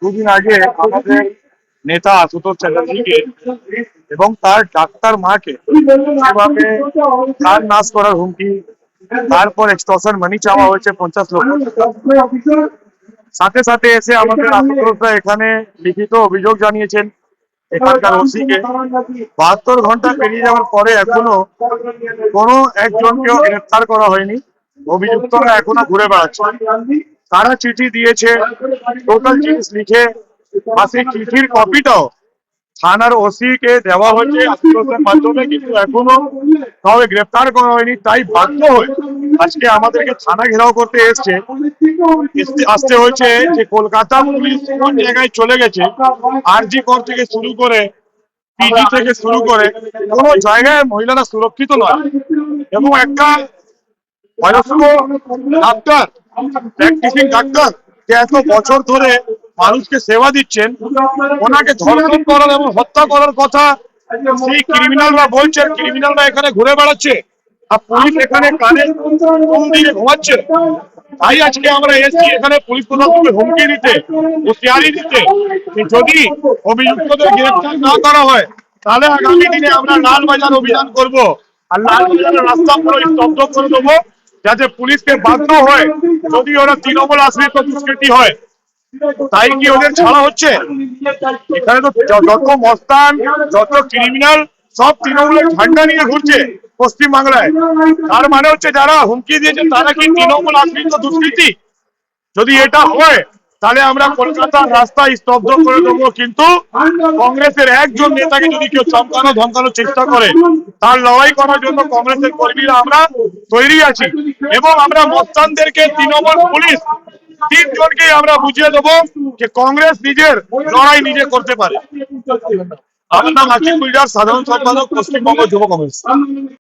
দুদিন আগে আমাদের নেতা আশুতোষ চ্যাটার্জিকে এবং তার ডাক্তার মাকে যেভাবে প্রাণ নাশ করার হুমকি, তারপর এক্সটর্শন মানি চাওয়া হয়েছে পঞ্চাশ লক্ষ। সাথে সাথে এসে আমাদের আশুতোষরা এখানে লিখিত অভিযোগ জানিয়েছেন। এখানকার ওসিকে বাহাত্তর ঘণ্টা পেরিয়ে যাওয়ার পরে এখনও কোনো একজনকেও গ্রেফতার করা হয়নি। অভিযুক্তরা এখনও ঘুরে বেড়াচ্ছে। তারা চিঠি দিয়েছে টোটাল জিনিস লিখে বা সেই চিঠির কপিটাও থানার ওসি কে দেওয়া হয়েছে মাধ্যমে কিন্তু এখনও তবে গ্রেফতার করা হয়নি তাই বাধ্য হয়ে আজকে আমাদেরকে থানা ঘেরাও করতে এসছে। আসতে হয়েছে যে কলকাতা পুলিশ কোন জায়গায় চলে গেছে, আরজি কর থেকে শুরু করে পিজি থেকে শুরু করে জায়গায় মহিলারা সুরক্ষিত নয়। এবং একটা বয়স্ক ডাক্তার প্র্যাকটিসিং ডাক্তার, যে এত বছর ধরে মানুষকে সেবা দিচ্ছেন, ওনাকে ধর্ষণ করার এবং হত্যা করার কথা সেই ক্রিমিনালরা বলছেন ক্রিমিনালরা এখানে ঘুরে বেড়াচ্ছে। আর পুলিশ এখানে কানে ঘুমাচ্ছে। তাই আজকে আমরা এসেছি এখানে পুলিশ প্রশাসনকে হুমকি দিতে, হুঁশিয়ারি দিতে। যদি অভিযুক্তদের গ্রেফতার না করা হয়, তাহলে আগামী দিনে আমরা লালবাজার অভিযান করব। আর লালবাজারের রাস্তা পুরো স্তব্ধ করে দেবো, যাতে পুলিশকে বাধ্য হয়, যদি ওরা তৃণমূল আশ্রিত দুষ্কৃতি হয়। তাই কি ওদের ছাড়া হচ্ছে? এখানে তো যত মস্তান, যত ক্রিমিনাল সব তৃণমূলের ঝান্ডা নিয়ে ঘুরছে। পশ্চিম বাংলায় তার মানে হচ্ছে যারা হুমকি দিয়েছে, তারা কি তৃণমূল আশ্রিত দুষ্কৃতি? যদি এটা হয়, তাহলে আমরা কলকাতার রাস্তা স্তব্ধ করে দেবো, কিন্তু কংগ্রেসের একজন নেতাকে যদি কেউ চমকানো, ধমকানোর চেষ্টা করে, তার লড়াই করার জন্য কংগ্রেসের কর্মীরা আমরা তৈরি আছি। এবং আমরা মস্তানদেরকে তৃণমূল পুলিশ তিনজনকেই আমরা বুঝিয়ে দেবো যে কংগ্রেস নিজের লড়াই নিজে করতে পারে। আমার নাম গুলজার, সাধারণ সম্পাদক, পশ্চিমবঙ্গ যুব কংগ্রেস।